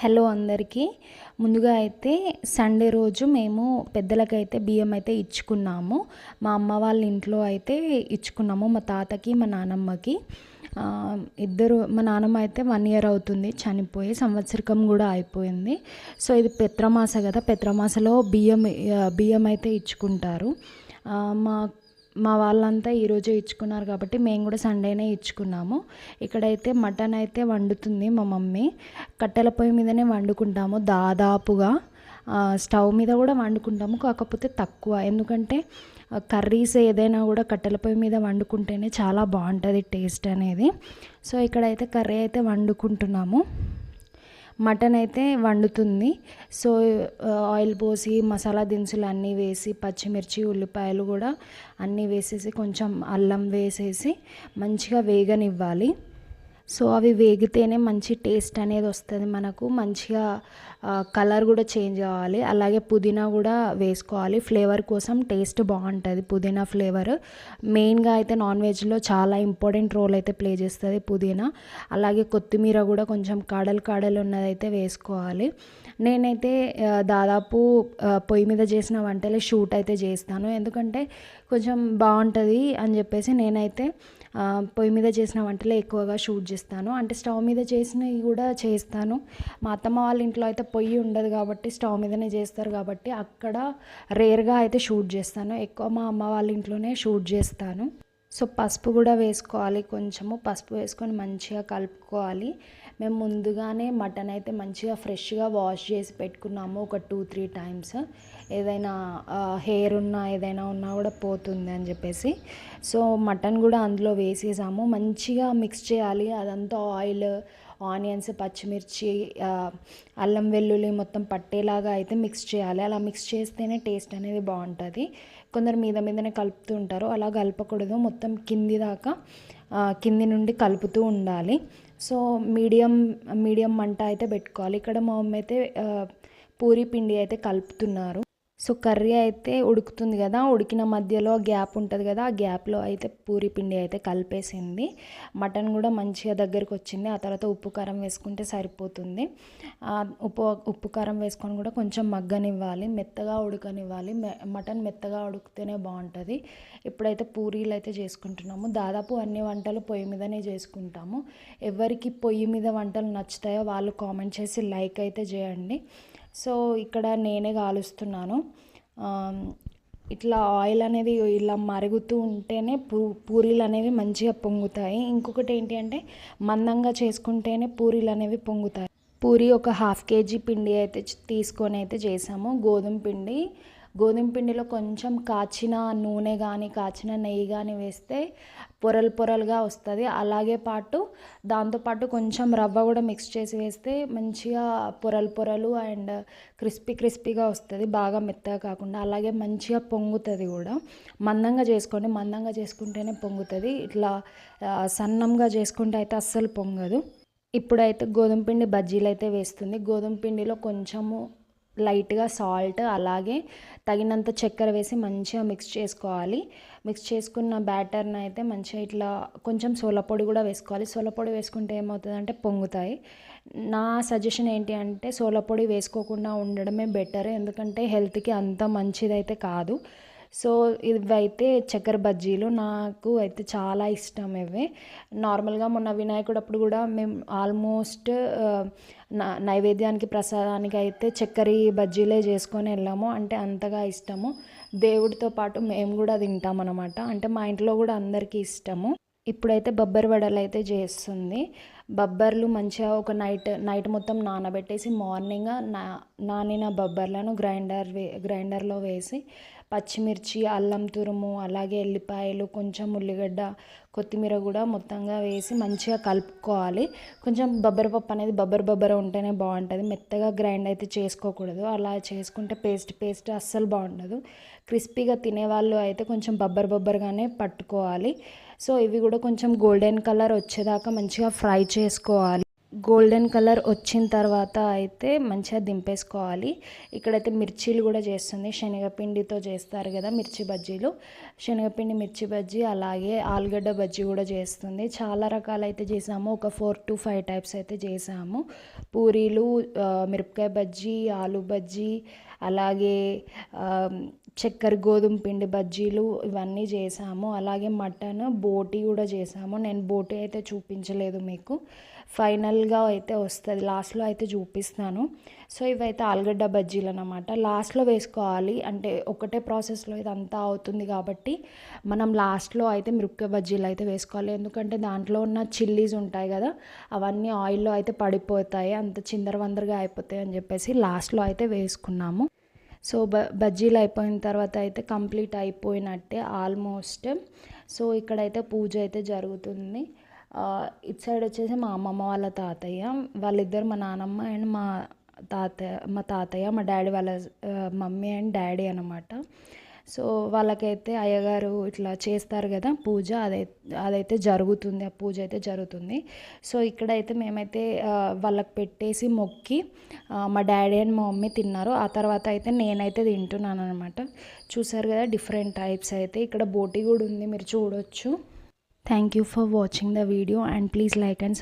Hello అందరికీ. ముందుగా అయితే సండే రోజు మేము పెద్దలకైతే బియ్యం అయితే ఇచ్చుకున్నాము. మా అమ్మ వాళ్ళ ఇంట్లో అయితే ఇచ్చుకున్నాము మా తాతకి మా నానమ్మకి. ఇద్దరు మా నానమ్మ అయితే వన్ ఇయర్ అవుతుంది చనిపోయి సంవత్సరకం కూడా అయిపోయింది. సో ఇది పెత్రమాస కదా పెత్రమాసలో బియ్యం బియ్యం అయితే ఇచ్చుకుంటారు. మా మా వాళ్ళంతా ఈరోజే ఇచ్చుకున్నారు కాబట్టి మేము కూడా సండేనే ఇచ్చుకున్నాము. ఇక్కడైతే మటన్ అయితే వండుతుంది మా మమ్మీ. కట్టెల పొయ్యి మీదనే వండుకుంటాము దాదాపుగా. స్టవ్ మీద కూడా వండుకుంటాము కాకపోతే తక్కువ. ఎందుకంటే కర్రీస్ ఏదైనా కూడా కట్టెల పొయ్యి మీద వండుకుంటేనే చాలా బాగుంటుంది టేస్ట్ అనేది. సో ఇక్కడైతే కర్రీ అయితే వండుకుంటున్నాము. మటన్ అయితే వండుతుంది. సో ఆయిల్ పోసి మసాలా దినుసులు అన్నీ వేసి పచ్చిమిర్చి ఉల్లిపాయలు కూడా అన్నీ వేసేసి కొంచెం అల్లం వేసేసి మంచిగా వేగనివ్వాలి. సో అవి వేగితేనే మంచి టేస్ట్ అనేది వస్తుంది మనకు. మంచిగా కలర్ కూడా చేంజ్ అవ్వాలి అలాగే పుదీనా కూడా వేసుకోవాలి. ఫ్లేవర్ కోసం టేస్ట్ బాగుంటుంది పుదీనా ఫ్లేవర్ మెయిన్గా అయితే నాన్ వెజ్లో చాలా ఇంపార్టెంట్ రోల్ అయితే ప్లే చేస్తుంది పుదీనా. అలాగే కొత్తిమీర కూడా కొంచెం కాడలు కాడలు ఉన్నదైతే వేసుకోవాలి. నేనైతే దాదాపు పొయ్యి మీద చేసిన వంటలే షూట్ అయితే చేస్తాను. ఎందుకంటే కొంచెం బాగుంటుంది అని చెప్పేసి నేనైతే పొయ్యి మీద చేసిన వంటలే ఎక్కువగా షూట్ చేస్తాను. చేస్తాను. అంటే స్టవ్ మీద చేసినవి కూడా చేస్తాను. మా అత్తమ్మ వాళ్ళ ఇంట్లో అయితే పొయ్యి ఉండదు కాబట్టి స్టవ్ మీదనే చేస్తారు కాబట్టి అక్కడ రేర్గా అయితే షూట్ చేస్తాను. ఎక్కువ మా అమ్మ వాళ్ళ ఇంట్లోనే షూట్ చేస్తాను. సో పసుపు కూడా వేసుకోవాలి కొంచెము. పసుపు వేసుకొని మంచిగా కలుపుకోవాలి. మేము ముందుగానే మటన్ అయితే మంచిగా ఫ్రెష్గా వాష్ చేసి పెట్టుకున్నాము ఒక టూ త్రీ టైమ్స్. ఏదైనా హెయిర్ ఉన్నా ఏదైనా ఉన్నా కూడా పోతుంది అని చెప్పేసి. సో మటన్ కూడా అందులో వేసేసాము. మంచిగా మిక్స్ చేయాలి. అదంతా ఆయిల్ ఆనియన్స్ పచ్చిమిర్చి అల్లం వెల్లుల్లి మొత్తం పట్టేలాగా అయితే మిక్స్ చేయాలి. అలా మిక్స్ చేస్తేనే టేస్ట్ అనేది బాగుంటుంది. కొందరు మీద మీదనే కలుపుతూ ఉంటారు. అలా కలపకూడదు. మొత్తం కింది దాకా కింది నుండి కలుపుతూ ఉండాలి. సో మీడియం మీడియం మంట అయితే పెట్టుకోవాలి. ఇక్కడ మా మమ్మీ అయితే పూరి పిండి అయితే కలుపుతున్నారు. సో కర్రీ అయితే ఉడుకుతుంది కదా ఉడికిన మధ్యలో గ్యాప్ ఉంటుంది కదా ఆ గ్యాప్లో అయితే పూరి పిండి అయితే కలిపేసింది. మటన్ కూడా మంచిగా దగ్గరికి వచ్చింది ఆ తర్వాత ఉప్పు కారం వేసుకుంటే సరిపోతుంది. ఉప్పు ఉప్పు కారం వేసుకొని కూడా కొంచెం మగ్గనివ్వాలి మెత్తగా ఉడకనివ్వాలి. మటన్ మెత్తగా ఉడికితేనే బాగుంటుంది. ఇప్పుడైతే పూరీలు అయితే చేసుకుంటున్నాము దాదాపు అన్ని వంటలు పొయ్యి మీదనే చేసుకుంటాము. ఎవరికి పొయ్యి మీద వంటలు నచ్చుతాయో వాళ్ళు కామెంట్ చేసి లైక్ అయితే చేయండి. సో ఇక్కడ నేనే కాలుస్తున్నాను ఇట్లా ఆయిల్ అనేది ఇలా మరుగుతూ ఉంటేనే పూ పూరీలు అనేవి మంచిగా పొంగుతాయి. ఇంకొకటి ఏంటి అంటే మందంగా చేసుకుంటేనే పూరీలు అనేవి పొంగుతాయి. పూరి ఒక హాఫ్ కేజీ పిండి అయితే తీసుకొని అయితే చేసాము. గోధుమ పిండి గోధుమ పిండిలో కొంచెం కాచిన నూనె కానీ కాచిన నెయ్యి కానీ వేస్తే పొరలు పొరలుగా వస్తుంది. అలాగే పాటు దాంతోపాటు కొంచెం రవ్వ కూడా మిక్స్ చేసి వేస్తే మంచిగా పొరలు పొరలు అండ్ క్రిస్పీ క్రిస్పీగా వస్తుంది బాగా మెత్తగా కాకుండా. అలాగే మంచిగా పొంగుతుంది కూడా. మందంగా చేసుకోండి. మందంగా చేసుకుంటేనే పొంగుతుంది. ఇట్లా సన్నంగా చేసుకుంటే అయితే అస్సలు పొంగదు. ఇప్పుడైతే గోధుమ పిండి బజ్జీలు అయితే వేస్తుంది. గోధుమ పిండిలో కొంచెము లైట్గా సాల్ట్ అలాగే తగినంత చక్కెర వేసి మంచిగా మిక్స్ చేసుకోవాలి. మిక్స్ చేసుకున్న బ్యాటర్ని అయితే మంచిగా ఇట్లా కొంచెం సోలపొడి కూడా వేసుకోవాలి. సోలపొడి వేసుకుంటే ఏమవుతుందంటే పొంగుతాయి. నా సజెషన్ ఏంటి అంటే సోలపొడి వేసుకోకుండా ఉండడమే బెటర్. ఎందుకంటే హెల్త్కి అంత మంచిదైతే కాదు. సో ఇవైతే చక్కెర బజ్జీలు నాకు అయితే చాలా ఇష్టం ఇవి. నార్మల్గా మొన్న వినాయకుడు అప్పుడు కూడా మేము ఆల్మోస్ట్ నైవేద్యానికి ప్రసాదానికి అయితే చక్కెర బజ్జీలే చేసుకొని వెళ్ళాము. అంటే అంతగా ఇష్టము. దేవుడితో పాటు మేము కూడా తింటాం అనమాట అంటే మా ఇంట్లో కూడా అందరికీ ఇష్టము. ఇప్పుడైతే బొబ్బరి వడలు అయితే చేస్తుంది. బొబ్బర్లు మంచిగా ఒక నైట్ నైట్ మొత్తం నానబెట్టేసి మార్నింగ్ నా నానిన బొబ్బర్లను గ్రైండర్ వే గ్రైండర్లో వేసి పచ్చిమిర్చి అల్లం తురుము అలాగే ఎల్లిపాయలు కొంచెం ఉల్లిగడ్డ కొత్తిమీర కూడా మొత్తంగా వేసి మంచిగా కలుపుకోవాలి. కొంచెం బొబ్బరి పప్పు అనేది బొబ్బరి బొబ్బర ఉంటేనే బాగుంటుంది. మెత్తగా గ్రైండ్ అయితే చేసుకోకూడదు. అలా చేసుకుంటే పేస్ట్ పేస్ట్ అస్సలు బాగుండదు. క్రిస్పీగా తినేవాళ్ళు అయితే కొంచెం బొబ్బర్ బొబ్బర్గానే పట్టుకోవాలి. సో ఇవి కూడా కొంచెం గోల్డెన్ కలర్ వచ్చేదాకా మంచిగా ఫ్రై చేసుకోవాలి. గోల్డెన్ కలర్ వచ్చిన తర్వాత అయితే మంచిగా దింపేసుకోవాలి. ఇక్కడైతే మిర్చీలు కూడా చేస్తుంది. శనగపిండితో చేస్తారు కదా మిర్చి బజ్జీలు. శనగపిండి మిర్చి బజ్జీ అలాగే ఆలుగడ్డ బజ్జీ కూడా చేస్తుంది. చాలా రకాలు అయితే చేసాము. ఒక ఫోర్ టు ఫైవ్ టైప్స్ అయితే చేసాము. పూరీలు మిరపకాయ బజ్జీ ఆలు బజ్జీ అలాగే చక్కెర గోధుమ పిండి బజ్జీలు ఇవన్నీ చేసాము. అలాగే మటన్ బోటి కూడా చేసాము. నేను బోటి అయితే చూపించలేదు మీకు. ఫైనల్గా అయితే వస్తుంది. లాస్ట్లో అయితే చూపిస్తాను సో ఇవైతే ఆలుగడ్డ బజ్జీలు అనమాట లాస్ట్లో వేసుకోవాలి. అంటే ఒకటే ప్రాసెస్లో ఇదంతా అవుతుంది కాబట్టి మనం లాస్ట్లో అయితే మిరపకాయ బజ్జీలు అయితే వేసుకోవాలి. ఎందుకంటే దాంట్లో ఉన్న చిల్లీస్ ఉంటాయి కదా అవన్నీ ఆయిల్లో అయితే పడిపోతాయి. అంత చిందరవందరగా అయిపోతాయి అని చెప్పేసి లాస్ట్లో అయితే వేసుకున్నాము. సో బ బజ్జీలు అయిపోయిన తర్వాత అయితే కంప్లీట్ అయిపోయినట్టే ఆల్మోస్ట్. సో ఇక్కడైతే పూజ అయితే జరుగుతుంది. ఇటు సైడ్ వచ్చేసి మా అమ్మమ్మ వాళ్ళ తాతయ్య వాళ్ళిద్దరు మా నానమ్మ అండ్ మా తాతయ్య మా తాతయ్య మా డాడీ వాళ్ళ మమ్మీ అండ్ డాడీ అనమాట సో వాళ్ళకైతే అయ్యగారు ఇట్లా చేస్తారు కదా పూజ అదై అదైతే జరుగుతుంది ఆ పూజ అయితే జరుగుతుంది. సో ఇక్కడైతే మేమైతే వాళ్ళకి పెట్టేసి మొక్కి మా డాడీ అండ్ మా మమ్మీ తిన్నారు. ఆ తర్వాత అయితే నేనైతే తింటున్నాను అనమాట చూసారు కదా డిఫరెంట్ టైప్స్ అయితే. ఇక్కడ బోటి కూడా ఉంది మీరు చూడొచ్చు. Thank you for watching the video and please like and subscribe.